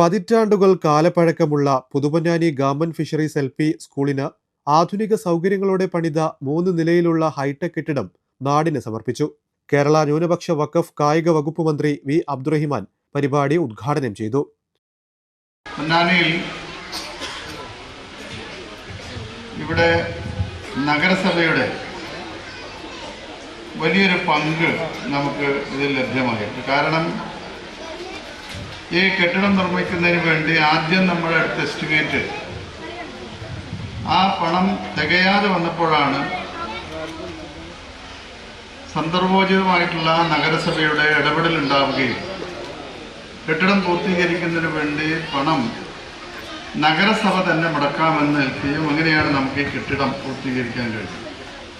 പതിറ്റാണ്ടുകൾ കാലപ്പഴക്കമുള്ള Puthuponnani government fisheries L P സ്കൂളിന് ആധുനിക സൗകര്യങ്ങളോടെ പണിത മൂന്ന് നിലയിലുള്ള ഹൈടെക് കെട്ടിടം നാടിന് സമർപ്പിച്ചു. കേരള ന്യൂനപക്ഷ വഖഫ് കായിക വകുപ്പ് മന്ത്രി വി അബ്ദുറഹിമാൻ പരിപാടി ഉദ്ഘാടനം ചെയ്തു. ഇവിടെ നഗരസഭയുടെ വലിയൊരു പങ്ക് നമുക്ക് ഇതിൽ ലഭ്യമായിട്ടുണ്ട്. കാരണം ഈ കെട്ടിടം നിർമ്മിക്കുന്നതിന് വേണ്ടി ആദ്യം നമ്മൾ എടുത്ത എസ്റ്റിമേറ്റ് ആ പണം തികയാതെ വന്നപ്പോഴാണ് സന്ദർഭോചിതമായിട്ടുള്ള നഗരസഭയുടെ ഇടപെടൽ ഉണ്ടാവുകയും കെട്ടിടം പൂർത്തീകരിക്കുന്നതിന് വേണ്ടി പണം നഗരസഭ തന്നെ മുടക്കാമെന്ന് നിൽക്കുകയും അങ്ങനെയാണ് നമുക്ക് ഈ കെട്ടിടം പൂർത്തീകരിക്കാൻ കഴിയും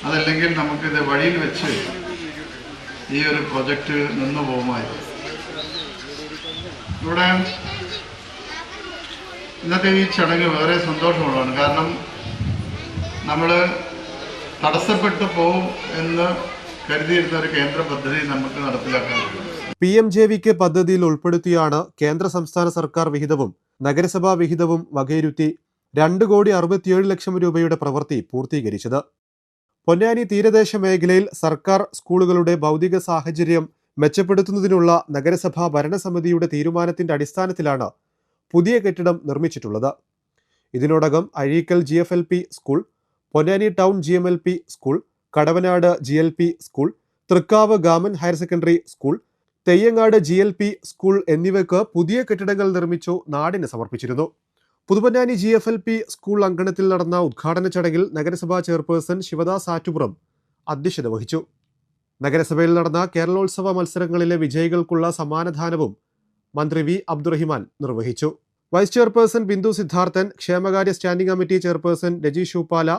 അതല്ലെങ്കിൽ നമുക്കിത് വഴിയിൽ വെച്ച് ഈ ഒരു പ്രൊജക്റ്റ് നിന്നു പോകുമായിരുന്നു ഇവിടെ ഇന്നത്തെ ഈ ചടങ്ങ് വേറെ സന്തോഷമുള്ളതാണ്. കാരണം നമ്മൾ തടസ്സപ്പെട്ടു പോവും എന്ന് കരുതിയിരുന്ന ഒരു കേന്ദ്ര പദ്ധതി നമുക്ക് നടപ്പിലാക്കാൻ P M J V K പദ്ധതിയിൽ ഉൾപ്പെടുത്തിയാണ് കേന്ദ്ര സംസ്ഥാന സർക്കാർ വിഹിതവും നഗരസഭാ വിഹിതവും വകയിരുത്തി രണ്ട് കോടി അറുപത്തിയേഴ് ലക്ഷം രൂപയുടെ പ്രവൃത്തി പൂർത്തീകരിച്ചത്. പൊന്നാനി തീരദേശ മേഖലയിൽ സർക്കാർ സ്കൂളുകളുടെ ഭൗതിക സാഹചര്യം മെച്ചപ്പെടുത്തുന്നതിനുള്ള നഗരസഭാ ഭരണസമിതിയുടെ തീരുമാനത്തിന്റെ അടിസ്ഥാനത്തിലാണ് പുതിയ കെട്ടിടം നിർമ്മിച്ചിട്ടുള്ളത്. ഇതിനോടകം Azhikkal G F L P school Ponnani town G M L P school Kadavanad G L P school Thrikkavu ഗാമൻ higher secondary school Theyyangad G L P school എന്നിവയ്ക്ക് പുതിയ കെട്ടിടങ്ങൾ നിർമ്മിച്ചു നാടിന് സമർപ്പിച്ചിരുന്നു. Puthuponnani G F L P school അങ്കണത്തിൽ നടന്ന ഉദ്ഘാടന ചടങ്ങിൽ നഗരസഭാ ചെയർപേഴ്സൺ ശിവദാസ് ആറ്റുപുറം അധ്യക്ഷത വഹിച്ചു. നഗരസഭയിൽ നടന്ന കേരളോത്സവ മത്സരങ്ങളിലെ വിജയികൾക്കുള്ള സമ്മാനദാനവും മന്ത്രി വി അബ്ദുറഹിമാൻ നിർവഹിച്ചു. വൈസ് ചെയർപേഴ്സൺ ബിന്ദു സിദ്ധാർത്ഥൻ ക്ഷേമകാര്യ standing committee chairperson Raji Shoopala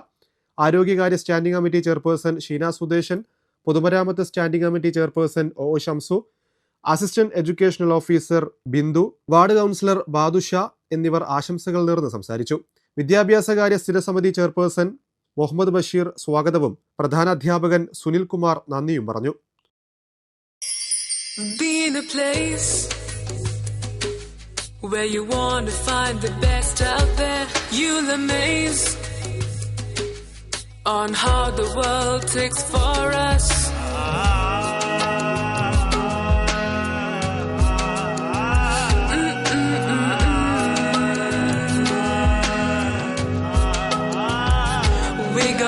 ആരോഗ്യകാര്യ standing committee chairperson Sheena Sudeshan പൊതുമരാമത്ത് standing committee chairperson O Shamsu assistant educational officer Bindu ward councillor Badusha എന്നിവർ ആശംസകൾ നേർന്ന് സംസാരിച്ചു. വിദ്യാഭ്യാസകാര്യ സ്ഥിരസമിതി ചെയർപേഴ്സൺ മുഹമ്മദ് ബഷീർ സ്വാഗതവും. പ്രധാന അധ്യാപകൻ സുനിൽ കുമാർ നന്ദിയും പറഞ്ഞു.